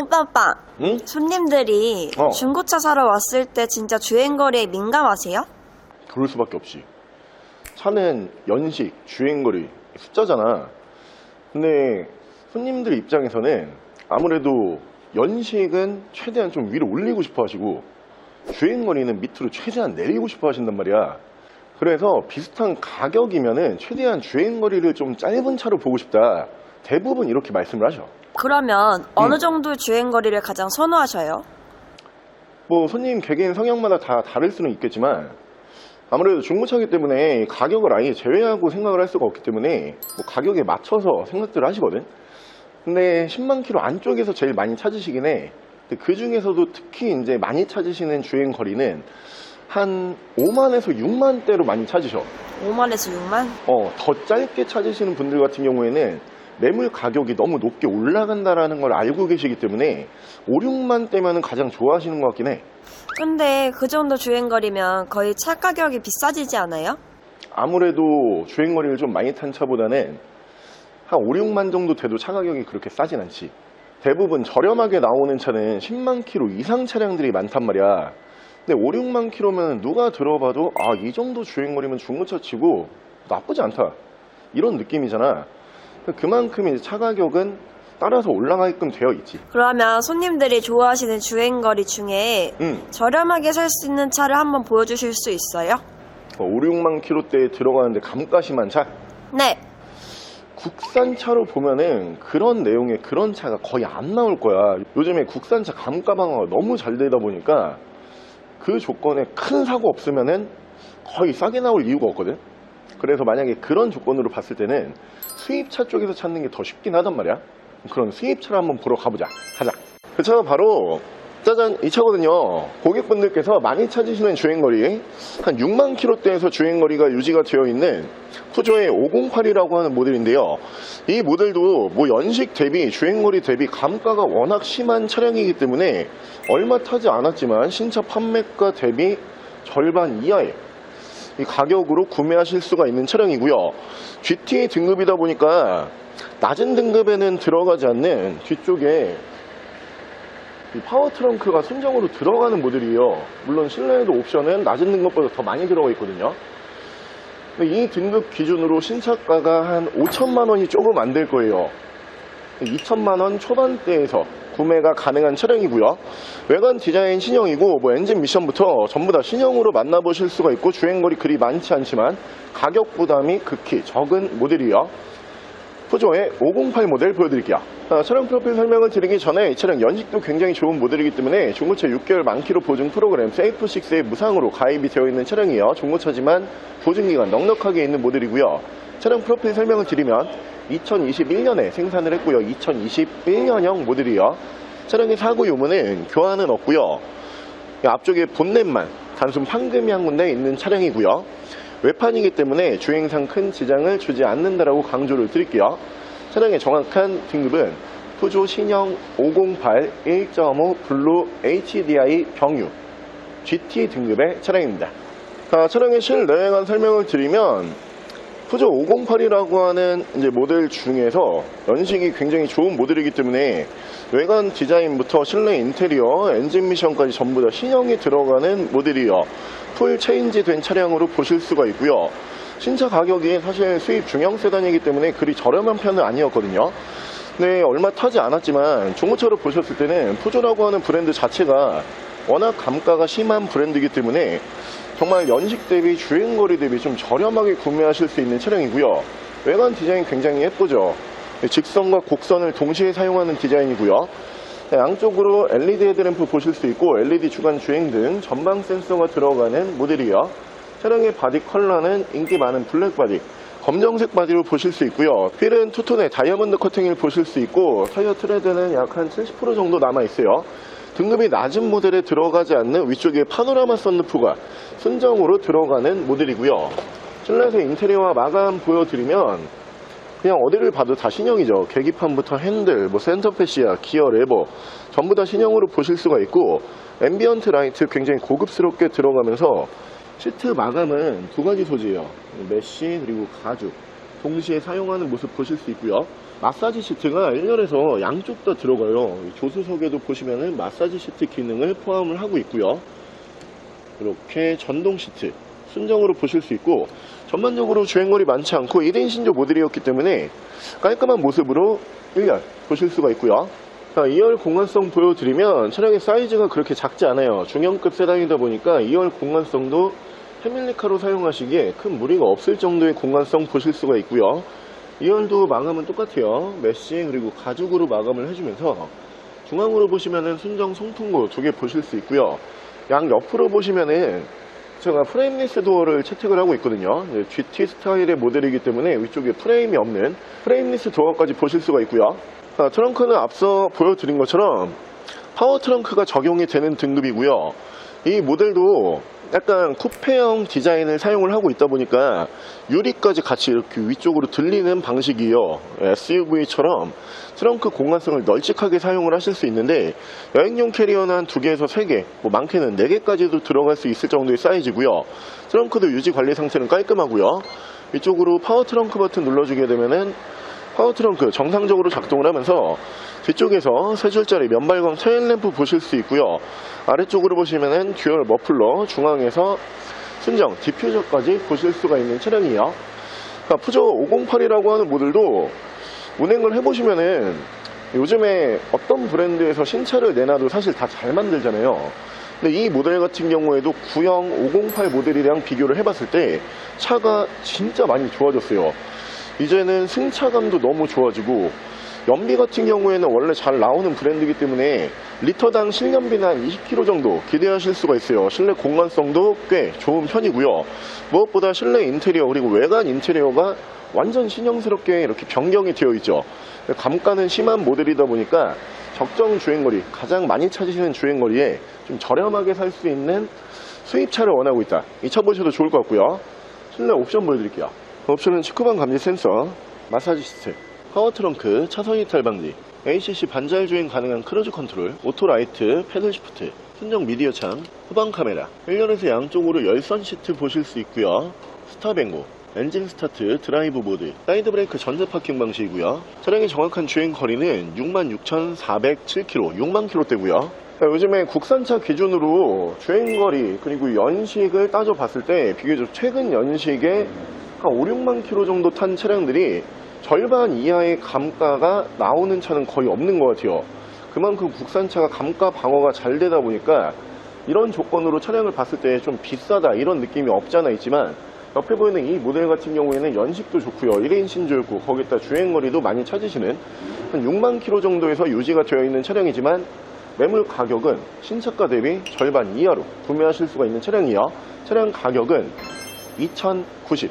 오빠 오빠 응? 손님들이 어. 중고차 사러 왔을 때 진짜 주행거리에 민감하세요? 그럴 수밖에 없지. 차는 연식, 주행거리, 숫자잖아. 근데 손님들 입장에서는 아무래도 연식은 최대한 좀 위로 올리고 싶어 하시고 주행거리는 밑으로 최대한 내리고 싶어 하신단 말이야. 그래서 비슷한 가격이면 은 최대한 주행거리를 좀 짧은 차로 보고 싶다. 대부분 이렇게 말씀을 하셔. 그러면 어느 응. 정도 주행 거리를 가장 선호하셔요? 뭐 손님 개개인 성향마다 다 다를 수는 있겠지만 아무래도 중고차기 때문에 가격을 아예 제외하고 생각을 할 수가 없기 때문에 뭐 가격에 맞춰서 생각들을 하시거든 근데 10만 킬로 안쪽에서 제일 많이 찾으시긴 해 근데 그 중에서도 특히 이제 많이 찾으시는 주행 거리는 한 5만에서 6만 대로 많이 찾으셔 5만에서 6만? 어, 더 짧게 찾으시는 분들 같은 경우에는 매물 가격이 너무 높게 올라간다라는 걸 알고 계시기 때문에 5, 6만 대면은 가장 좋아하시는 것 같긴 해. 근데 그 정도 주행거리면 거의 차 가격이 비싸지지 않아요? 아무래도 주행거리를 좀 많이 탄 차보다는 한 5, 6만 정도 돼도 차 가격이 그렇게 싸진 않지. 대부분 저렴하게 나오는 차는 10만 킬로 이상 차량들이 많단 말이야. 근데 5, 6만 킬로면 누가 들어봐도 아, 이 정도 주행거리면 중고차 치고 나쁘지 않다. 이런 느낌이잖아. 그만큼 이제 차 가격은 따라서 올라가게끔 되어 있지. 그러면 손님들이 좋아하시는 주행거리 중에 응. 저렴하게 살 수 있는 차를 한번 보여주실 수 있어요? 5, 6만 킬로대에 들어가는데 감가심한 차? 네. 국산차로 보면은 그런 내용의 그런 차가 거의 안 나올 거야. 요즘에 국산차 감가 방어가 너무 잘 되다 보니까 그 조건에 큰 사고 없으면은 거의 싸게 나올 이유가 없거든. 그래서 만약에 그런 조건으로 봤을 때는 수입차 쪽에서 찾는 게 더 쉽긴 하단 말이야. 그런 수입차를 한번 보러 가보자. 가자. 그 차가 바로 짜잔 이 차거든요. 고객분들께서 많이 찾으시는 주행거리 한 6만 킬로대에서 주행거리가 유지가 되어 있는 푸조의 508이라고 하는 모델인데요. 이 모델도 뭐 연식 대비 주행거리 대비 감가가 워낙 심한 차량이기 때문에 얼마 타지 않았지만 신차 판매가 대비 절반 이하의 이 가격으로 구매하실 수가 있는 차량이고요. GT 등급이다 보니까 낮은 등급에는 들어가지 않는 뒤쪽에 이 파워 트렁크가 순정으로 들어가는 모델이에요. 물론 실내에도 옵션은 낮은 등급보다 더 많이 들어가 있거든요. 이 등급 기준으로 신차가가 한 5천만 원이 조금 안 될 거예요. 2천만 원 초반대에서 구매가 가능한 차량이고요. 외관 디자인 신형이고 뭐 엔진 미션부터 전부 다 신형으로 만나보실 수가 있고 주행거리 그리 많지 않지만 가격 부담이 극히 적은 모델이요. 푸조의 508 모델 보여드릴게요. 자, 차량 프로필 설명을 드리기 전에 이 차량 연식도 굉장히 좋은 모델이기 때문에 중고차 6개월 만키로 보증 프로그램 세이프6에 무상으로 가입이 되어 있는 차량이에요. 중고차지만 보증기간 넉넉하게 있는 모델이고요. 차량 프로필 설명을 드리면 2021년에 생산을 했고요. 2021년형 모델이요. 차량의 사고 유무는 교환은 없고요. 이 앞쪽에 본넷만 단순 판금이 한 군데 있는 차량이고요. 외판이기 때문에 주행상 큰 지장을 주지 않는다라고 강조를 드릴게요. 차량의 정확한 등급은 푸조 신형 508 1.5 블루 HDI 병유 GT 등급의 차량입니다. 자, 차량의 실내외관 설명을 드리면 푸조 508이라고 하는 이제 모델 중에서 연식이 굉장히 좋은 모델이기 때문에 외관 디자인부터 실내 인테리어, 엔진 미션까지 전부 다 신형이 들어가는 모델이요. 풀 체인지 된 차량으로 보실 수가 있고요. 신차 가격이 사실 수입 중형 세단이기 때문에 그리 저렴한 편은 아니었거든요. 네, 얼마 타지 않았지만 중고차로 보셨을 때는 푸조라고 하는 브랜드 자체가 워낙 감가가 심한 브랜드이기 때문에 정말 연식 대비 주행거리 대비 좀 저렴하게 구매하실 수 있는 차량이고요. 외관 디자인 굉장히 예쁘죠. 네, 직선과 곡선을 동시에 사용하는 디자인이고요. 네, 양쪽으로 LED 헤드램프 보실 수 있고 LED 주간 주행 등 전방 센서가 들어가는 모델이요. 차량의 바디 컬러는 인기 많은 블랙 바디, 검정색 바디로 보실 수 있고요. 휠은 투톤의 다이아몬드 커팅을 보실 수 있고 타이어 트레드는 약 한 70% 정도 남아 있어요. 등급이 낮은 모델에 들어가지 않는 위쪽에 파노라마 썬루프가 순정으로 들어가는 모델이고요. 실내에서 인테리어와 마감 보여드리면 그냥 어디를 봐도 다 신형이죠. 계기판부터 핸들, 뭐 센터 패시아, 기어 레버 전부 다 신형으로 보실 수가 있고 앰비언트 라이트 굉장히 고급스럽게 들어가면서 시트 마감은 두 가지 소재예요. 메쉬 그리고 가죽 동시에 사용하는 모습 보실 수 있고요. 마사지 시트가 1열에서 양쪽 다 들어가요. 이 조수석에도 보시면은 마사지 시트 기능을 포함을 하고 있고요. 이렇게 전동 시트 순정으로 보실 수 있고 전반적으로 주행거리 많지 않고 1인 신조 모델이었기 때문에 깔끔한 모습으로 1열 보실 수가 있고요. 자, 2열 공간성 보여드리면 차량의 사이즈가 그렇게 작지 않아요. 중형급 세단이다 보니까 2열 공간성도 패밀리카로 사용하시기에 큰 무리가 없을 정도의 공간성 보실 수가 있고요. 2열도 마감은 똑같아요. 메쉬 그리고 가죽으로 마감을 해주면서 중앙으로 보시면은 순정 송풍구 두 개 보실 수 있고요. 양 옆으로 보시면은 제가 프레임리스 도어를 채택을 하고 있거든요. 이제 GT 스타일의 모델이기 때문에 위쪽에 프레임이 없는 프레임리스 도어까지 보실 수가 있고요. 자, 트렁크는 앞서 보여드린 것처럼 파워 트렁크가 적용이 되는 등급이고요. 이 모델도 약간 쿠페형 디자인을 사용을 하고 있다 보니까 유리까지 같이 이렇게 위쪽으로 들리는 방식이요. SUV처럼 트렁크 공간성을 널찍하게 사용을 하실 수 있는데 여행용 캐리어는 한두 개에서 세 개, 뭐 많게는 네 개까지도 들어갈 수 있을 정도의 사이즈고요. 트렁크도 유지 관리 상태는 깔끔하고요. 이쪽으로 파워 트렁크 버튼 눌러주게 되면은 파워 트렁크 정상적으로 작동을 하면서 뒤쪽에서 세 줄짜리 면발광 테일램프 보실 수 있고요. 아래쪽으로 보시면은 듀얼 머플러 중앙에서 순정 디퓨저까지 보실 수가 있는 차량이에요. 그러니까 푸조 508이라고 하는 모델도 운행을 해보시면은 요즘에 어떤 브랜드에서 신차를 내놔도 사실 다 잘 만들잖아요. 근데 이 모델 같은 경우에도 구형 508 모델이랑 비교를 해봤을 때 차가 진짜 많이 좋아졌어요. 이제는 승차감도 너무 좋아지고 연비 같은 경우에는 원래 잘 나오는 브랜드이기 때문에 리터당 실연비는 한 20km 정도 기대하실 수가 있어요. 실내 공간성도 꽤 좋은 편이고요. 무엇보다 실내 인테리어 그리고 외관 인테리어가 완전 신형스럽게 이렇게 변경이 되어 있죠. 감가는 심한 모델이다 보니까 적정 주행거리, 가장 많이 찾으시는 주행거리에 좀 저렴하게 살 수 있는 수입차를 원하고 있다. 이 차 보셔도 좋을 것 같고요. 실내 옵션 보여드릴게요. 옵션은 직구방 감지 센서, 마사지 시트, 파워 트렁크, 차선 이탈 방지, ACC 반자율 주행 가능한 크루즈 컨트롤, 오토 라이트, 패들 시프트, 순정 미디어 창, 후방 카메라, 1열에서 양쪽으로 열선 시트 보실 수 있고요. 스탑 앵고, 엔진 스타트, 드라이브 모드, 사이드 브레이크 전자 파킹 방식이고요. 차량의 정확한 주행 거리는 66,407km, 6만 km대고요. 요즘에 국산차 기준으로 주행거리 그리고 연식을 따져봤을 때 비교적 최근 연식에 한 5, 6만 킬로 정도 탄 차량들이 절반 이하의 감가가 나오는 차는 거의 없는 것 같아요. 그만큼 국산차가 감가 방어가 잘 되다 보니까 이런 조건으로 차량을 봤을 때 좀 비싸다 이런 느낌이 없잖아 있지만 옆에 보이는 이 모델 같은 경우에는 연식도 좋고요. 1인 신조였고 거기다 주행거리도 많이 찾으시는 한 6만 킬로 정도에서 유지가 되어 있는 차량이지만 매물 가격은 신차가 대비 절반 이하로 구매하실 수가 있는 차량이요. 차량 가격은 2,090,